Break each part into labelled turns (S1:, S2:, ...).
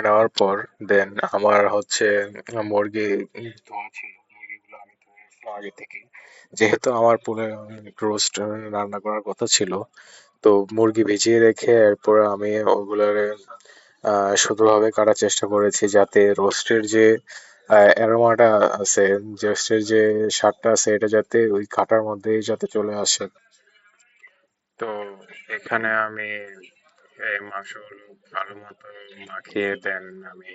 S1: করে নেওয়ার পর দেন আমার হচ্ছে মুরগি ধোয়া আমি আগে থেকেই। যেহেতু আমার পুরো রোস্ট রান্না করার কথা ছিল, তো মুরগি ভিজিয়ে রেখে এরপর আমি ওগুলোরে সুন্দরভাবে কাটার চেষ্টা করেছি যাতে রোস্টের যে অ্যারোমাটা আছে রোস্টের যে স্বাদটা আছে, এটা যাতে ওই কাটার মধ্যেই যাতে চলে আসে। তো এখানে আমি মাংসগুলো ভালো মতো মাখিয়ে দেন। আমি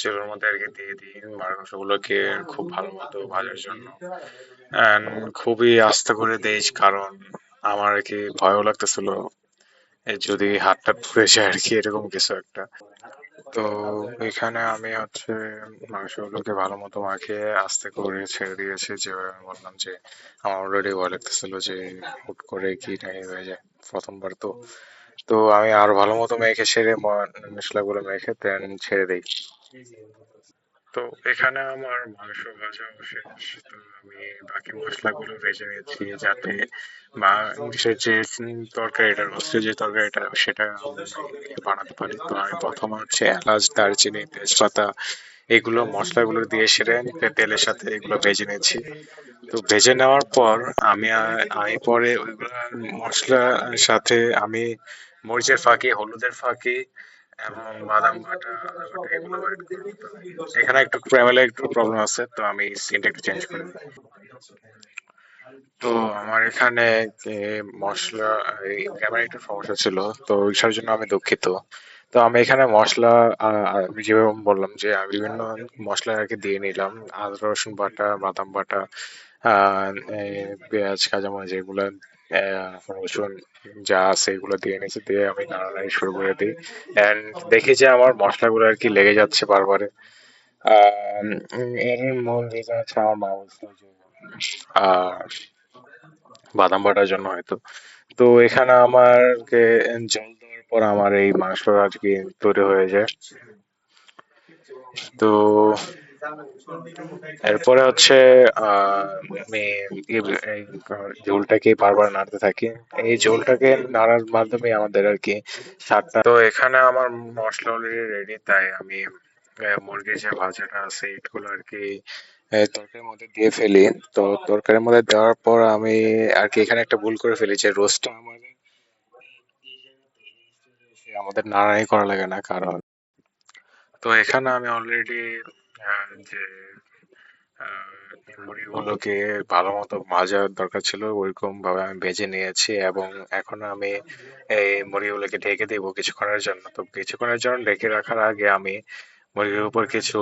S1: চুলোর মধ্যে আর কি দিয়ে দিই। মাংসগুলোকে খুব ভালো মতো ভাজার জন্য। খুবই আস্তে করে দিই, কারণ আমার আর কি ভয়ও লাগতেছিল। যদি হাতটা পুড়ে যায় আর কি, এরকম কিছু একটা। তো এখানে আমি হচ্ছে মাংসগুলোকে ভালো মতো মাখিয়ে আস্তে করে ছেড়ে দিয়েছি। যেভাবে আমি বললাম যে আমার অলরেডি ভয় লাগতেছিল যে হুট করে কি নাই হয়ে যায় প্রথমবার তো। তো আমি আর ভালো মতো মেখে সেরে মশলাগুলো মেখে দেন ছেড়ে দিই। তো এখানে আমার মাংস ভাজা শেষ তো আমি বাকি মশলাগুলো ভেজে নিয়েছি যাতে মাংসের যে তরকারিটা রোস্টের যে তরকারিটা, সেটা বানাতে পারি। তো আমি প্রথমে হচ্ছে এলাচ, দারচিনি, তেজপাতা, এগুলো মশলাগুলো দিয়ে সেরে তেলের সাথে এগুলো ভেজে নিয়েছি তো ভেজে নেওয়ার পর আমি আমি পরে ওইগুলো মশলার সাথে আমি মরিচের ফাঁকি, হলুদের ফাঁকি এবং বাদাম বাটা এগুলো এখানে একটু প্যানেলে একটু প্রবলেম আছে, তো আমি সিনটা একটু চেঞ্জ করে। তো আমার এখানে যে মশলা ক্যামেরা একটু সমস্যা ছিল, তো ওইটার জন্য আমি দুঃখিত। তো আমি এখানে মশলা আমি যেভাবে বললাম যে, আমি বিভিন্ন মশলা আর কি দিয়ে নিলাম। আদা, রসুন বাটা, বাদাম বাটা পেঁয়াজ, কাঁচামরিচ, এগুলো রসুন যা আছে এগুলো দিয়ে নিয়েছি দিয়ে আমি নাড়ানাড়ি শুরু করে দিই। এন্ড দেখি যে আমার মশলাগুলো আর কি লেগে যাচ্ছে বারবারে। আহ, এর মূল রিজন হচ্ছে আমার মা বলছিল যে বাদাম বাটার জন্য হয়তো। তো এখানে আমারকে জল দেওয়ার পর আমার এই মাংসটা আর কি তৈরি হয়ে যায়। তো এরপরে হচ্ছে আমি ঝোলটাকে বারবার নাড়তে থাকি। এই ঝোলটাকে নাড়ার মাধ্যমে আমাদের আর কি স্বাদটা তো এখানে আমার মশলা অলরেডি রেডি তাই আমি মুরগির যে ভাজাটা আছে এগুলো আর কি তরকারির মধ্যে দিয়ে ফেলি। তো তরকারির মধ্যে দেওয়ার পর আমি আর কি এখানে একটা ভুল করে ফেলি যে রোস্টটা আমাদের নাড়াই করা লাগে না, কারণ তো এখানে আমি অলরেডি যে মুড়িগুলোকে ভালো মতো ভাজার দরকার ছিল ওইরকম ভাবে আমি ভেজে নিয়েছি এবং এখন আমি এই মুড়িগুলোকে ঢেকে দেব কিছুক্ষণের জন্য। তো কিছুক্ষণের জন্য ঢেকে রাখার আগে আমি মুরগির উপর কিছু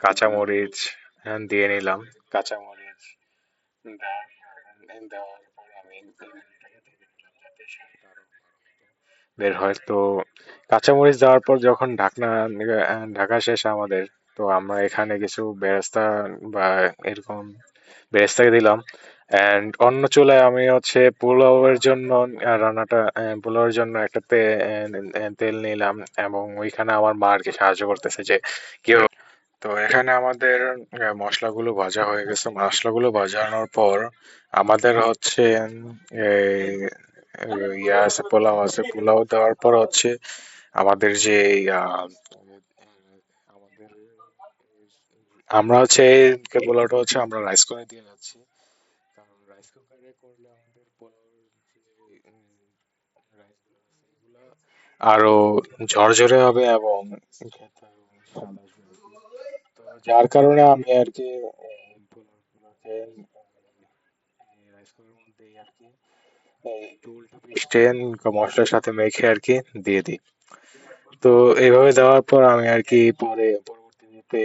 S1: কাঁচামরিচ হ্যাঁ, দিয়ে নিলাম। কাঁচামরিচ দেওয়ার পর আমি বের হয়। তো কাঁচামরিচ দেওয়ার পর যখন ঢাকনা, ঢাকা শেষ আমাদের, তো আমরা এখানে কিছু বেরেস্তা বা এরকম বেরেস্তাকে দিলাম। এন্ড অন্য চুলায় আমি হচ্ছে পোলাওয়ের জন্য রান্নাটা পোলাওয়ের জন্য একটা তেল নিলাম এবং ওইখানে আমার মা আর সাহায্য করতেছে যে কেউ তো এখানে আমাদের মশলাগুলো ভাজা হয়ে গেছে। মশলাগুলো ভাজানোর পর আমাদের হচ্ছে ইয়া আছে, পোলাও আছে। পোলাও দেওয়ার পর হচ্ছে আমাদের যে আমরা হচ্ছে পোলাওটা হচ্ছে আমরা রাইস কুকারে দিয়ে যাচ্ছি কারণ রাইস কুকারে করলে আমাদের আরও ঝরঝরে হবে এবং যার কারণে আমি আর কি এই পোলাওগুলোকে রাইস কুকারের মধ্যেই আর কি পিষ্টে মশলার সাথে মেখে আর কি দিয়ে দিই। তো দেওয়ার পর আমি আর কি পরে পরবর্তীতে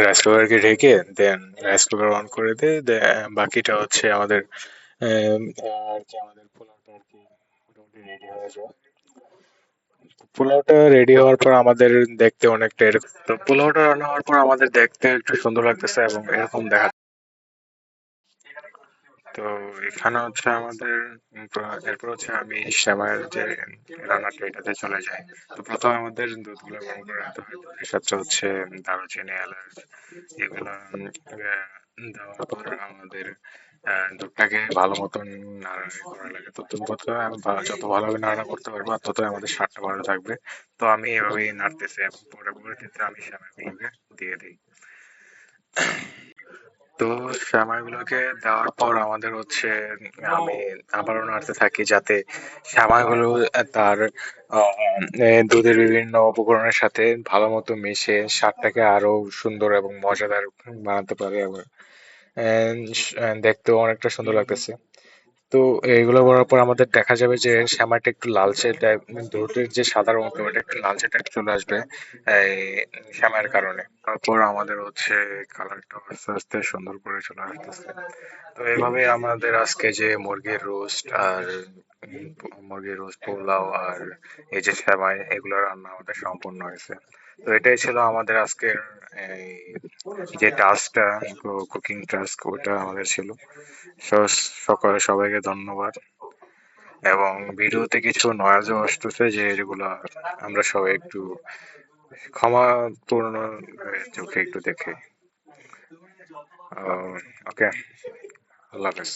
S1: রাইস ঢেকে দেন রাইস কুকার অন করে বাকিটা হচ্ছে আমাদের আম, আর কি আমাদের পোলাওটা আর কি মোটামুটি রেডি হয়ে যায় পোলাওটা রেডি হওয়ার পর আমাদের দেখতে অনেকটা এরকম। পোলাওটা রান্না হওয়ার পর আমাদের দেখতে একটু সুন্দর লাগতেছে এবং এরকম দেখা তো এখানে হচ্ছে আমাদের এরপর হচ্ছে আমি সেমাইয়ের যে রান্নাটা এটাতে চলে যাই। তো প্রথমে আমাদের দুধগুলো গরম করে নিতে হয়। সাথে হচ্ছে দারুচিনি, এলাচ, এগুলো দেওয়ার পর আমাদের দুধটাকে ভালো মতন নাড়াচাড়া করা লাগে। তো তুমি যত যত ভালোভাবে নাড়া করতে পারবা তত আমাদের স্বাদটা ভালো থাকবে। তো আমি এভাবেই নাড়তেছি। এবং পরবর্তীতে আমি সেমাইগুলোকে দিয়ে দিই। তো সেমাইগুলোকে দেওয়ার পর আমাদের হচ্ছে আমি আবারও নাড়তে থাকি যাতে সেমাইগুলো তার দুধের বিভিন্ন উপকরণের সাথে ভালো মতো মিশে স্বাদটাকে আরও সুন্দর এবং মজাদার বানাতে পারে আবার। দেখতেও অনেকটা সুন্দর লাগতেছে। তো এগুলো করার পর আমাদের দেখা যাবে যে শ্যামাটা একটু লালচে টাইপ দুধের যে সাদা রঙটা ওটা একটু লালচে টাইপ চলে আসবে, এই শ্যামার কারণে। তারপর আমাদের হচ্ছে কালারটা আস্তে আস্তে সুন্দর করে চলে আসতেছে। তো এইভাবে আমাদের আজকে যে মুরগির রোস্ট আর মুরগির রোস্ট পোলাও আর এই যে সেমাই এগুলো রান্না আমাদের সম্পূর্ণ হয়েছে। তো এটাই ছিল আমাদের আজকের এই যে টাস্কটা কুকিং টাস্ক ওটা আমাদের ছিল। সকালে সবাইকে ধন্যবাদ। এবং ভিডিওতে কিছু নয়েজও আসতেছে যে যেগুলো আমরা সবাই একটু ক্ষমাপূর্ণ আহ, চোখে একটু দেখে। ওকে আল্লাহ হাফেজ।